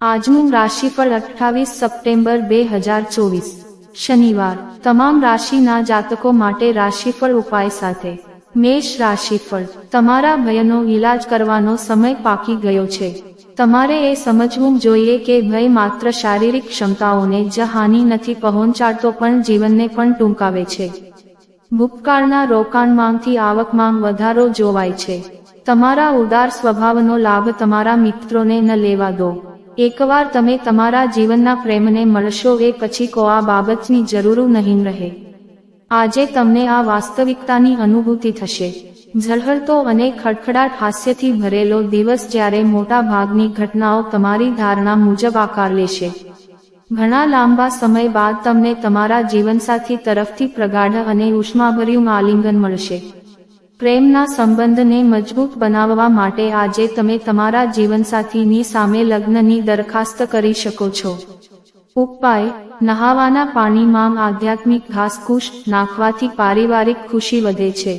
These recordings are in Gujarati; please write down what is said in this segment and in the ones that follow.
આજનું રાશિફળ અઠ્ઠાવીસ સપ્ટેમ્બર બે હજાર ચોવીસ. શનિવાર. તમામ રાશિના જાતકો માટે રાશિફળ ઉપાય સાથે. મેષ રાશિફળ. તમારા ભયનો ઈલાજ કરવાનો સમય પાકી ગયો છે. તમારે એ સમજવું જોઈએ કે ભય માત્ર શારીરિક ક્ષમતાઓને જ હાનિ નથી પહોંચાડતો, પણ જીવનને પણ ટૂંકાવે છે. ભૂતકાળના રોકાણમાંથી આવકમાં વધારો જોવાય છે. તમારા ઉદાર સ્વભાવનો લાભ તમારા મિત્રોને ન લેવા દો. એકવાર તમે તમારા જીવનના પ્રેમને મળશો એ પછી કો આ બાબતની જરૂર નહીં રહે. આજે તમને આ વાસ્તવિકતાની અનુભૂતિ થશે. ઝળહળતો અને ખડખડાટ હાસ્યથી ભરેલો દિવસ જ્યારે મોટા ભાગની ઘટનાઓ તમારી ધારણા મુજબ આકાર લેશે. ઘણા લાંબા સમય બાદ તમને તમારા જીવનસાથી તરફથી પ્રગાઢ અને ઉષ્માભર્યું આલિંગન મળશે. પ્રેમના સંબંધને મજબૂત બનાવવા માટે આજે તમે તમારા જીવનસાથીની સામે લગ્નની દરખાસ્ત કરી શકો છો. ઉપાય, નહાવાના પાણીમાં આધ્યાત્મિક ઘાસકૂશ નાખવાથી પારિવારિક ખુશી વધે છે.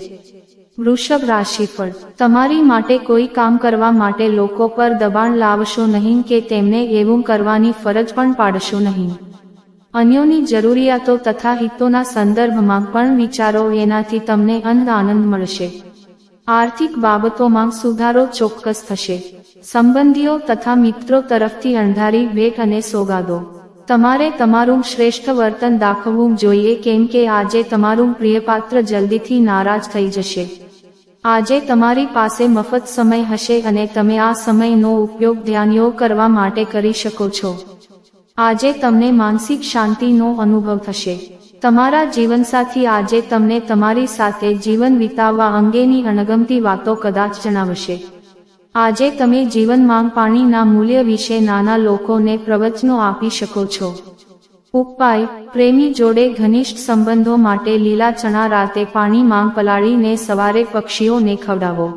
વૃષભ રાશિફળ, તમારી માટે કોઈ કામ કરવા માટે લોકો પર દબાણ લાવશો નહીં કે તેમને એવું કરવાની ફરજ પણ પાડશો નહીં. અન્યોની જરૂરિયાતો તથા હિતોના સંદર્ભમાં પણ વિચારો એનાથી તમને અન્ન આનંદ મળશે. આર્થિક બાબતોમાં સુધારો ચોક્કસ થશે. સંબંધીઓ તથા મિત્રો તરફથી અણધારી ભેટ અને સોગાદો. તમારે તમારું શ્રેષ્ઠ વર્તન દાખવવું જોઈએ કેમ કે આજે તમારું પ્રિયપાત્ર જલ્દીથી નારાજ થઈ જશે. આજે તમારી પાસે મફત સમય હશે અને તમે આ સમયનો ઉપયોગ ધ્યાનયો કરવા માટે કરી શકો છો. આજે તમને માનસિક શાંતિનો અનુભવ થશે. તમારા જીવનસાથી આજે તમને તમારી સાથે જીવન વિતાવવા અંગેની અણગમતી વાતો કદાચ જણાવશે. આજે તમે જીવનમાં પાણીના મૂલ્ય વિશે નાના લોકોને પ્રવચનો આપી શકો છો. ઉપાય, પ્રેમી જોડે ઘનિષ્ઠ સંબંધો માટે લીલા ચણા રાતે પાણીમાં પલાળીને સવારે પક્ષીઓને ખવડાવો.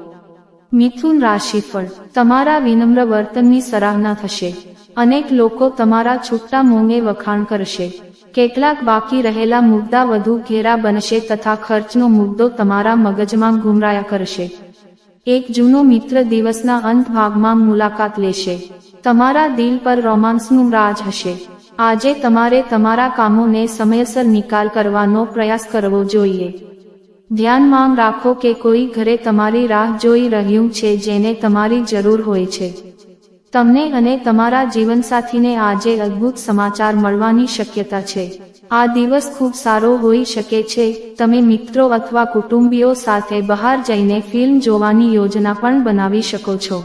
મિથુન રાશિફળ, તમારા વિનમ્ર વર્તનની સરાહના થશે. અનેક લોકો તમારા છૂટા મોંગે વખાણ કરશે. કેટલાક બાકી રહેલા મુદ્દા વધુ ઘેરા બનશે તથા ખર્ચનો મુદ્દો તમારા મગજમાં ગુમરાયા કરશે. એક જૂનો મિત્ર દિવસના અંત ભાગમાં મુલાકાત લેશે. તમારા દિલ પર રોમાન્સનું રાજ હશે. આજે તમારે તમારા કામોને સમયસર નિકાલ કરવાનો પ્રયાસ કરવો જોઈએ. ધ્યાનમાં રાખો કે કોઈ ઘરે તમારી રાહ જોઈ રહ્યું છે જેને તમારી જરૂર હોય છે. તમને અને તમારા જીવનસાથીને આજે અદ્ભુત સમાચાર મળવાની શક્યતા છે. આ દિવસ ખૂબ સારો હોઈ શકે છે. તમે મિત્રો અથવા કુટુંબીઓ સાથે બહાર જઈને ફિલ્મ જોવાની યોજના પણ બનાવી શકો છો.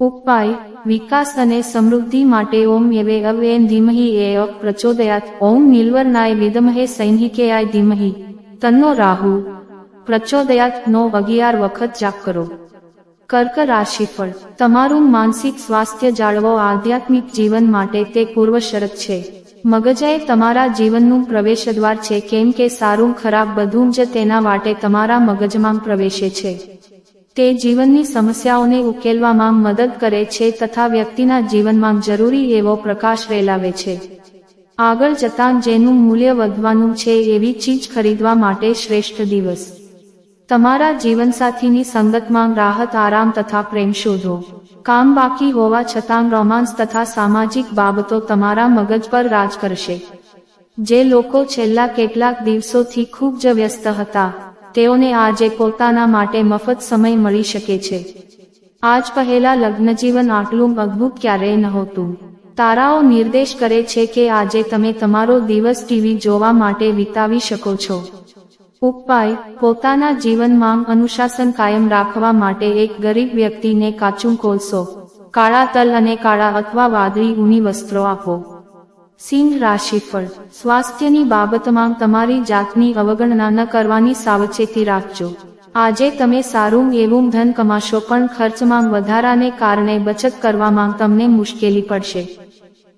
ઉપાય, વિકાસ અને સમૃદ્ધિ માટે ઓમ એવે અવેન ધીમહી એ અ પ્રચોદયાત. ઓમ નિલ્વરનાય વિદમહે સૈનિકેયાય ધીમહી. તન્નો રાહુ. પ્રચોદયાત નો અગિયાર વખત જાપ કરો. કર્ક રાશિફળ. તમારું માનસિક સ્વાસ્થ્ય જાળવો આધ્યાત્મિક જીવન માટે તે પૂર્વ શરત છે. એ તમારા જીવનનું પ્રવેશદ્વાર છે કેમ કે સારું, ખરાબ બધું જ તેના માટે તમારા મગજમાં પ્રવેશે છે. તે જીવનની સમસ્યાઓને ઉકેલવામાં મદદ કરે છે તથા વ્યક્તિના જીવનમાં જરૂરી એવો પ્રકાશ રેલાવે છે. આગળ જતાં જેનું મૂલ્ય વધવાનું છે એવી ચીજ ખરીદવા માટે શ્રેષ્ઠ દિવસ. તમારા જીવનસાથીની સંગતમાં રાહત, આરામ તથા પ્રેમ શોધો. કામ બાકી હોવા છતાં રોમાન્સ તથા સામાજિક બાબતો તમારા મગજ પર રાજ કરશે. જે લોકો છેલ્લા કેટલાક દિવસોથી ખૂબ જ વ્યસ્ત હતા, તેઓને આજે પોતાના માટે મફત સમય મળી શકે છે. આજ પહેલા લગ્નજીવન આટલું અદ્ભુત ક્યારેય નહોતું. તારાઓ નિર્દેશ કરે છે કે આજે તમે તમારો દિવસ ટીવી જોવા માટે વિતાવી શકો છો. ઉપાય, પોતાના જીવનમાં અનુશાસન કાયમ રાખવા માટે એક ગરીબ વ્યક્તિને કાચું કોલસો, કાળા તલ અને કાળા અથવા વાદળી ઊની વસ્ત્રો આપો. સિંહ રાશિફળ સ્વાસ્થ્યની બાબતમાં તમારી જાતની અવગણના ન કરવાની સાવચેતી રાખજો. આજે તમે સારું એવું ધન કમાશો પણ ખર્ચમાં વધારાને કારણે બચત કરવામાં તમને મુશ્કેલી પડશે.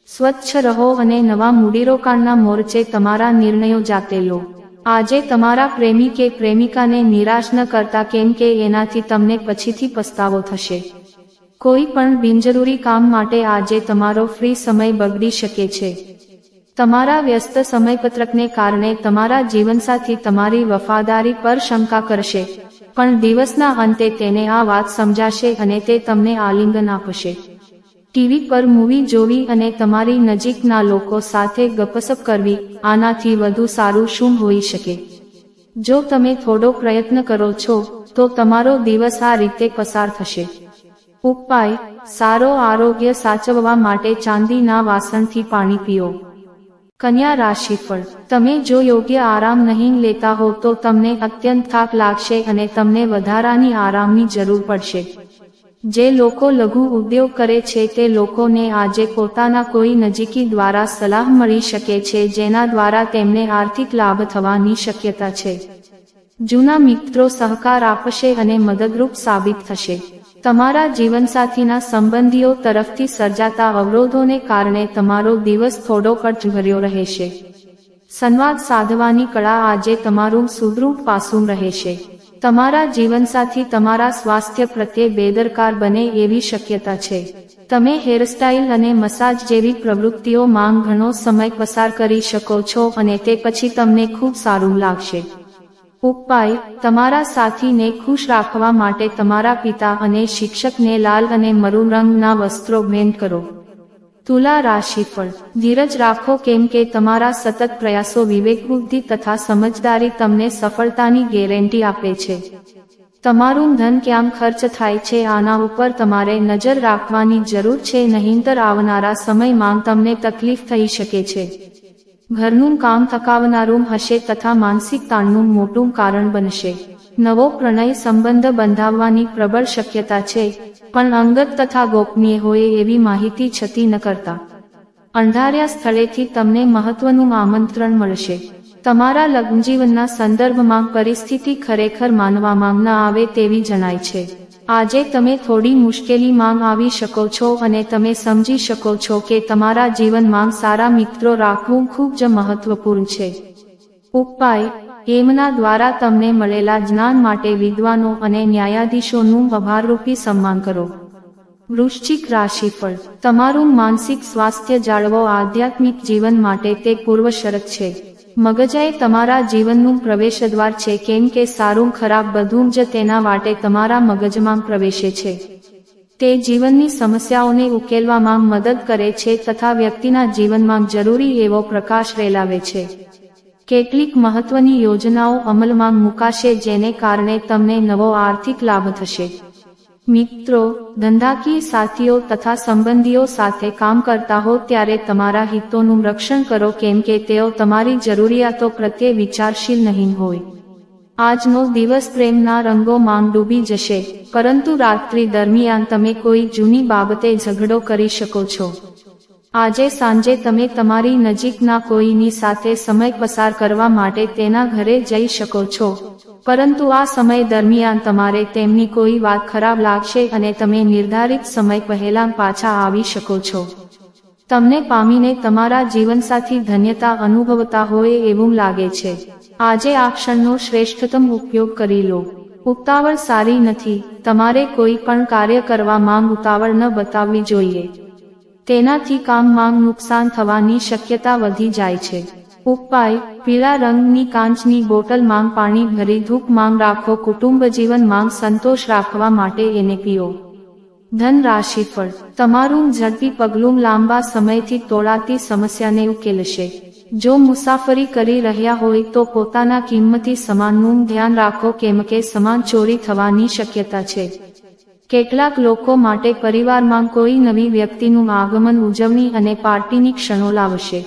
સ્વચ્છ રહો અને નવા મૂડીરોકાણના મોરચે તમારા નિર્ણયો જાતે લો. આજે તમારા પ્રેમી કે પ્રેમિકાને નિરાશ ન કરતા કેમ કે એનાથી તમને પછીથી પસ્તાવો થશે. કોઈ પણ બિનજરૂરી કામ માટે આજે તમારો ફ્રી સમય બગડી શકે છે. તમારા વ્યસ્ત સમયપત્રકને કારણે તમારા જીવનસાથી તમારી વફાદારી પર શંકા કરશે, પણ દિવસના અંતે તેને આ વાત સમજાશે અને તે તમને આલિંગન આપશે. ટીવી પર મૂવી જોવી અને તમારી નજીકના લોકો સાથે ગપસપ કરવી, આનાથી વધુ સારું શું હોઈ શકે? જો તમે થોડો પ્રયત્ન કરો છો, તો તમારો દિવસ આ રીતે પસાર થશે. ઉપાય, સારો આરોગ્ય સાચવવા માટે ચાંદીના વાસણથી પાણી પીઓ. કન્યા રાશિફળ, તમે જો યોગ્ય આરામ નહીં લેતા હો તો તમને અત્યંત થાક લાગશે અને તમને વધારાની આરામની જરૂર પડશે. જે લોકો લઘુ ઉદ્યોગ કરે છે તે લોકોને આજે પોતાના કોઈ નજીકી દ્વારા સલાહ મળી શકે છે જેના દ્વારા તેમને આર્થિક લાભ થવાની શક્યતા છે. જૂના મિત્રો સહકાર આપશે અને મદદરૂપ સાબિત થશે. તમારા જીવનસાથીના સંબંધીઓ તરફથી સર્જાતા અવરોધોને કારણે તમારો દિવસ થોડો કટભર્યો રહેશે. સંવાદ સાધવાની કળા આજે તમારું સુદૃઢ પાસું રહેશે. તમારા જીવનસાથી તમારા સ્વાસ્થ્ય પ્રત્યે બેદરકાર બને એવી શક્યતા છે. તમે હેરસ્ટાઇલ અને મસાજ જેવી પ્રવૃત્તિઓ માંગ ઘણો સમય પસાર કરી શકો છો અને તે પછી તમને ખૂબ સારું લાગશે. ઉપાય, તમારા સાથીને ખુશ રાખવા માટે તમારા પિતા અને શિક્ષકને લાલ અને મરૂન રંગના વસ્ત્રો ભેટ કરો. તુલા રાશિફળ ધીરજ રાખો કેમ કે તમારા સતત પ્રયાસો વિવેક બુદ્ધિ તથા સમજદારી તમને સફળતાની ગેરંટી આપે છે. તમારું ધન ક્યાં ખર્ચ થાય છે આના ઉપર તમારે નજર રાખવાની જરૂર છે નહીંતર આવનારા સમયમાં તમને તકલીફ થઈ શકે છે. ઘરનું કામ થકાવનારું હશે તથા માનસિક તાણનું મોટું કારણ બનશે. નવો પ્રણય સંબંધ બંધાવવાની પ્રબળ શક્યતા છે. પણ અંગત તથા ગોપનીય હોય એવી માહિતી છતી ન કરતા. અંધાર્યા સ્થળેથી તમને મહત્વનું આમંત્રણ મળશે. તમારા લગ્નજીવનના સંદર્ભમાં પરિસ્થિતિ ખરેખર માનવામાં ન આવે તેવી જણાય છે. આજે તમે થોડી મુશ્કેલીમાં આવી શકો છો અને તમે સમજી શકો છો કે તમારા જીવનમાં સારા મિત્રો રાખવું ખૂબ જ મહત્વપૂર્ણ છે. ઉપાય એમના દ્વારા તમને મળેલા જ્ઞાન માટે વિદ્વાનો અને ન્યાયાધીશોનું આભારરૂપી સન્માન કરો. વૃશ્ચિક રાશિફળ. તમારું માનસિક સ્વાસ્થ્ય જાળવો આધ્યાત્મિક જીવન માટે તે પૂર્વ શરત છે. મગજએ તમારા જીવનનું પ્રવેશદ્વાર છે કેમ કે સારું ખરાબ બધું જ તેના માટે તમારા મગજમાં પ્રવેશે છે. તે જીવનની સમસ્યાઓને ઉકેલવામાં મદદ કરે છે તથા વ્યક્તિના જીવનમાં જરૂરી એવો પ્રકાશ રેલાવે છે. કેટલીક મહત્વની યોજનાઓ અમલમાં મુકાશે જેને કારણે તમને નવો આર્થિક લાભ થશે. મિત્રો, ધંધાકીય સાથીઓ તથા સંબંધીઓ સાથે કામ કરતા હો ત્યારે તમારા હિતોનું રક્ષણ કરો કેમ કે તેઓ તમારી જરૂરિયાતો પ્રત્યે વિચારશીલ નહીં હોય. આજનો દિવસ પ્રેમના રંગોમાં ડૂબી જશે, પરંતુ રાત્રિ દરમિયાન તમે કોઈ જૂની બાબતે ઝઘડો કરી શકો છો. આજે સાંજે તમે તમારી નજીકના કોઈની સાથે સમય પસાર કરવા માટે તેના ઘરે જઈ શકો છો. પરંતુ આ સમય દરમિયાન તમારે તેમની કોઈ વાત ખરાબ લાગશે અને તમે નિર્ધારિત સમય પહેલા પાછા આવી શકો છો. તમને પામીને તમારા જીવનસાથી ધન્યતા અનુભવતા હોય એવું લાગે છે. આજે આ ક્ષણનો શ્રેષ્ઠતમ ઉપયોગ કરી લો. ઉતાવળ સારી નથી. તમારે કોઈ પણ કાર્ય કરવા માંગ ઉતાવળ ન બતાવવી જોઈએ. તેનાથી કામમાં નુકસાન થવાની શક્યતા વધી જાય છે. ઉપાય, પીળા રંગની કાંચની બોટલ માંગ પાણી ભરી, ધૂપ માંગ રાખો, કુટુંબ જીવન માંગ સંતોષ રાખવા માટે એને પીઓ. ધન રાશિફળ તમારું ઝડપી પગલું લાંબા સમયથી તોડાતી સમસ્યાને ઉકેલશે. જો મુસાફરી કરી રહ્યા હોય તો પોતાના કિંમતી સમાનનું ધ્યાન રાખો, કેમ કે સમાન ચોરી થવાની શક્યતા છે. કેટલાક લોકો માટે પરિવારમાં કોઈ નવી વ્યક્તિનું આગમન ઉજવણી અને પાર્ટીની ક્ષણો લાવશે.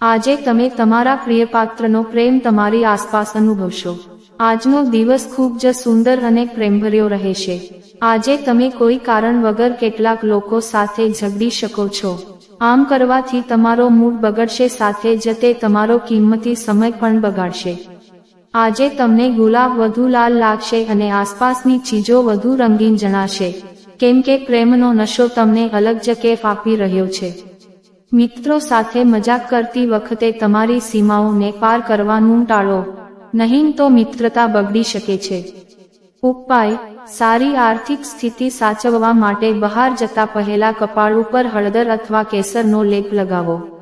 આજે તમે તમારા પ્રિયપાત્રનો પ્રેમ તમારી આસપાસ અનુભવશો. આજનો દિવસ ખૂબ જ સુંદર અને પ્રેમભર્યો રહેશે. આજે તમે કોઈ કારણ વગર કેટલાક લોકો સાથે ઝઘડી શકો છો. આમ કરવાથી તમારો મૂડ બગડશે સાથે જ તે તમારો કિંમતી સમય પણ બગાડશે. આજે તમને ગુલાબ વધુ લાલ લાગશે અને આસપાસની ચીજો વધુ રંગીન જણાશે. કેમ કે પ્રેમનો નશો તમને અલગ જ કેફ આપી રહ્યો છે. મિત્રો સાથે મજાક કરતી વખતે તમારી સીમાઓને પાર કરવાનું ટાળો. નહીં તો મિત્રતા બગડી શકે છે. ઉપાય, સારી આર્થિક સ્થિતિ સાચવવા માટે બહાર જતા પહેલા કપાળ ઉપર હળદર અથવા કેસરનો લેપ લગાવો.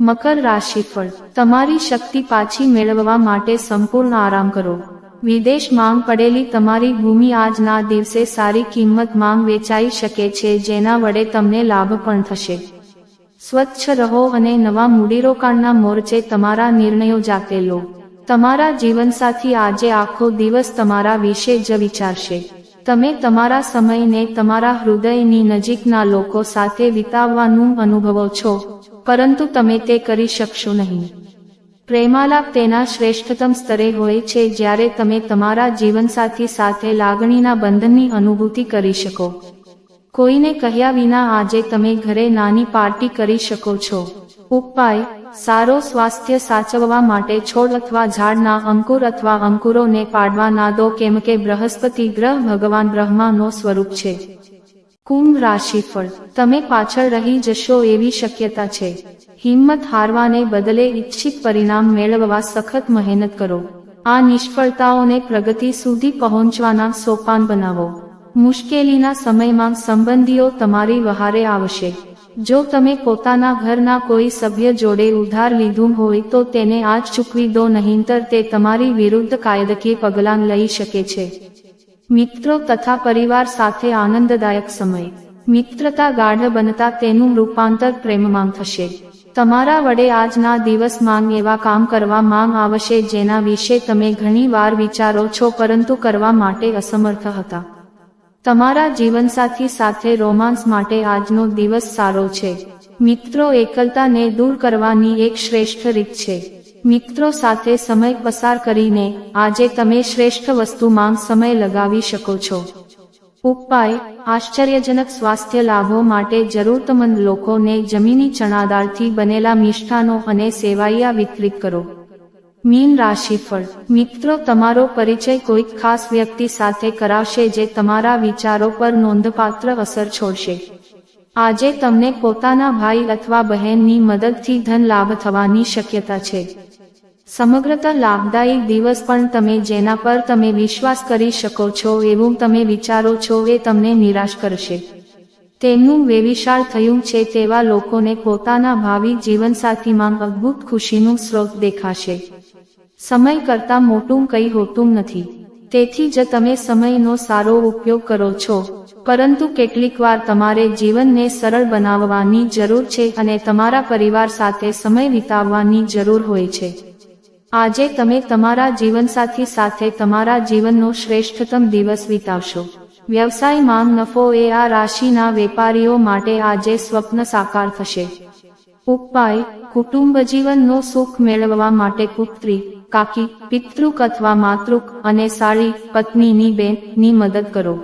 મકર રાશિફળ તમારી શક્તિ પાછી મેળવવા માટે સંપૂર્ણ આરામ કરો. વિદેશ માંગ પડેલી તમારી ભૂમિ આજના દિવસે સારી કિંમત માંગ વેચાઈ શકે છે, જેના વડે તમને લાભ પણ થશે. સ્વચ્છ રહો અને નવા મૂડીરોકાણના મોરચે તમારા નિર્ણયો જાતે લો. તમારા જીવનસાથી આજે આખો દિવસ તમારા વિશે જ વિચારશે. તમે તમારા સમયને તમારા હૃદયની નજીકના લોકો સાથે વિતાવવાનું અનુભવો છો. પરંતુ તમે તે કરી શકશો નહીં. પ્રેમાલાપ તેના શ્રેષ્ઠતમ સ્તરે હોય છે જ્યારે તમે તમારા જીવનસાથી સાથે લાગણીના બંધનની અનુભૂતિ કરી શકો. કોઈને કહ્યા વિના આજે તમે ઘરે નાની પાર્ટી કરી શકો છો. ઉપાય, સારો સ્વાસ્થ્ય સાચવવા માટે છોડ અથવા ઝાડના અંકુર અથવા અંકુરોને પાડવા ના દો કેમ કે બૃહસ્પતિ ગ્રહ ભગવાન બ્રહ્માનો સ્વરૂપ છે. કુંભ રાશિફળ. તમે પાછળ રહી જશો એવી શક્યતા છે. હિંમત હારવાને બદલે ઈચ્છિત પરિણામ મેળવવા સખત મહેનત કરો. આ નિષ્ફળતાઓને પ્રગતિ સુધી પહોંચવાના સોપાન બનાવો. મુશ્કેલીના સમયમાં સંબંધીઓ તમારી વહારે આવશે. જો તમે પોતાના ઘરના કોઈ સભ્ય જોડે ઉધાર લીધું હોય તો તેને આજ ચૂકવી દો નહીંતર તે તમારી વિરુદ્ધ કાયદકીય પગલાં લઈ શકે છે. મિત્રો તથા પરિવાર સાથે આનંદદાયક સમય. મિત્રતા ગાઢ બનતા તેનું રૂપાંતર પ્રેમમાં થશે. તમારા વડે આજના દિવસ માંગ એવા કામ કરવા માંગ આવશે જેના વિશે તમે ઘણી વાર વિચારો છો પરંતુ કરવા માટે અસમર્થ હતા. તમારા જીવનસાથી સાથે રોમાન્સ માટે આજનો દિવસ સારો છે. મિત્રો, એકલતાને દૂર કરવાની એક શ્રેષ્ઠ રીત છે. મિત્રો સાથે સમય પસાર કરીને આજે તમે શ્રેષ્ઠ વસ્તુમાં સમય લગાવી શકો છો. ઉપાય, આશ્ચર્યજનક સ્વાસ્થ્ય લાભો માટે જરૂરતમંદ લોકોને જમીની ચણાદાળથી બનેલા મિષ્ઠાનો અને સેવાઈયા વિતરિત કરો. મીન રાશિફળ મિત્રો, તમારો પરિચય કોઈક ખાસ વ્યક્તિ સાથે કરાવશે જે તમારા વિચારો પર નોંધપાત્ર અસર છોડશે. આજે તમને પોતાના ભાઈ અથવા બહેનની મદદથી ધન લાભ થવાની શક્યતા છે. સમગ્રતા લાભદાયી દિવસ પણ તમે જેના પર તમે વિશ્વાસ કરી શકો છો એવું તમે વિચારો છો એ તમને નિરાશ કરશે. તેમનું વેવિશાળ થયું છે તેવા લોકોને પોતાના ભાવિ જીવનસાથીમાં અદ્ભુત ખુશીનું સ્ત્રોત દેખાશે. સમય કરતાં મોટું કંઈ હોતું નથી. તેથી જ તમે સમયનો સારો ઉપયોગ કરો છો. પરંતુ કેટલીકવાર તમારે જીવનને સરળ બનાવવાની જરૂર છે અને તમારા પરિવાર સાથે સમય વિતાવવાની જરૂર હોય છે. આજે તમે તમારા જીવનસાથી સાથે તમારા જીવનનો શ્રેષ્ઠતમ દિવસ વિતાવશો. વ્યવસાયમાં નફો એ આ રાશિના વેપારીઓ માટે આજે સ્વપ્ન સાકાર થશે. ઉપાય, કુટુંબ જીવનનો સુખ મેળવવા માટે પુત્રી, કાકી, પિતૃક અથવા માતૃક અને સાળી, પત્નીની બેનની મદદ કરો.